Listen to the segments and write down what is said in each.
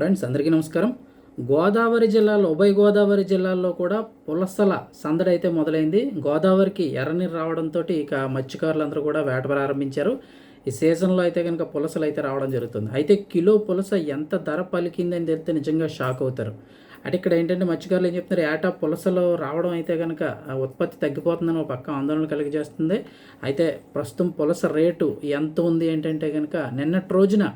Friends అందరికీ నమస్కారం. గోదావరి జిల్లాలో ఉభయ గోదావరి జిల్లాల్లో కూడా పులసల సందడి అయితే మొదలైంది. గోదావరికి ఎర్రనీరు రావడంతో ఇక మత్స్యకారులందరూ కూడా వేట ప్రారంభించారు. ఈ సీజన్లో అయితే కనుక పులసలు అయితే రావడం జరుగుతుంది. అయితే కిలో పులస ఎంత ధర పలికిందని తెలిస్తే నిజంగా షాక్ అవుతారు. అంటే ఇక్కడ ఏంటంటే మత్స్యకారులు ఏం చెప్తున్నారు ఏటా పులసలు రావడం అయితే కనుక ఉత్పత్తి తగ్గిపోతుందని ఒక పక్క ఆందోళన కలిగజేస్తుంది. అయితే ప్రస్తుతం పులస రేటు ఎంత ఉంది ఏంటంటే కనుక నిన్నటి రోజున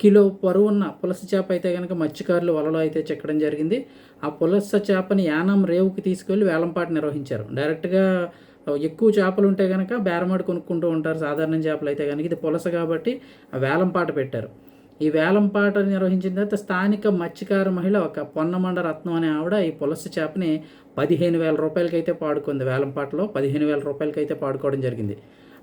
కిలో పరువున్న పులస చేప అయితే కనుక మత్స్యకారులు వలలో అయితే చెక్కడం జరిగింది. ఆ పులస చేపని యానం రేవుకి తీసుకెళ్ళి వేలంపాట నిర్వహించారు. డైరెక్ట్గా ఎక్కువ చేపలు ఉంటే కనుక బేరమాడి కొనుక్కుంటూ ఉంటారు. సాధారణ చేపలు అయితే కనుక ఇది పులస కాబట్టి వేలంపాట పెట్టారు. ఈ వేలంపాట నిర్వహించిన తర్వాత స్థానిక మత్స్యకార మహిళ ఒక పొన్నమండ రత్నం అనే ఆవిడ ఈ పులస చేపని పదిహేను వేల రూపాయలకైతే పాడుకుంది. వేలంపాటలో పదిహేను వేల రూపాయలకైతే పాడుకోవడం జరిగింది.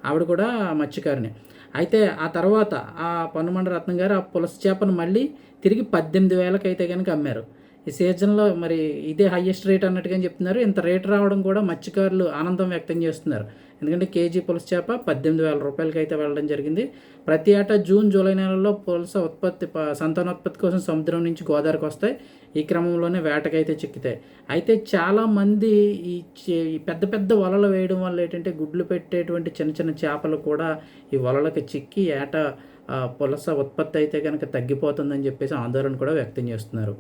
ఆవిడ కూడా మత్స్యకారిని అయితే ఆ తర్వాత ఆ పన్నుమండ రత్నం గారు ఆ పులస చేపను మళ్ళీ తిరిగి పద్దెనిమిది వేలకైతే కనుక అమ్మారు. ఈ సీజన్లో మరి ఇదే హయ్యెస్ట్ రేట్ అన్నట్టుగా చెప్తున్నారు. ఇంత రేట్ రావడం కూడా మత్స్యకారులు ఆనందం వ్యక్తం చేస్తున్నారు. ఎందుకంటే కేజీ పులస చేప పద్దెనిమిది వేల రూపాయలకి అయితే వెళ్ళడం జరిగింది. ప్రతి ఏటా జూన్ జూలై నెలల్లో పులస ఉత్పత్తి సంతానోత్పత్తి కోసం సముద్రం నుంచి గోదావరికి వస్తాయి. ఈ క్రమంలోనే వేటకైతే చిక్కుతాయి. అయితే చాలామంది ఈ ఈ పెద్ద పెద్ద వలలు వేయడం వల్ల ఏంటంటే గుడ్లు పెట్టేటువంటి చిన్న చిన్న చేపలు కూడా ఈ వలలకు చిక్కి ఏటా పులస ఉత్పత్తి అయితే కనుక తగ్గిపోతుందని చెప్పేసి ఆందోళన కూడా వ్యక్తం చేస్తున్నారు.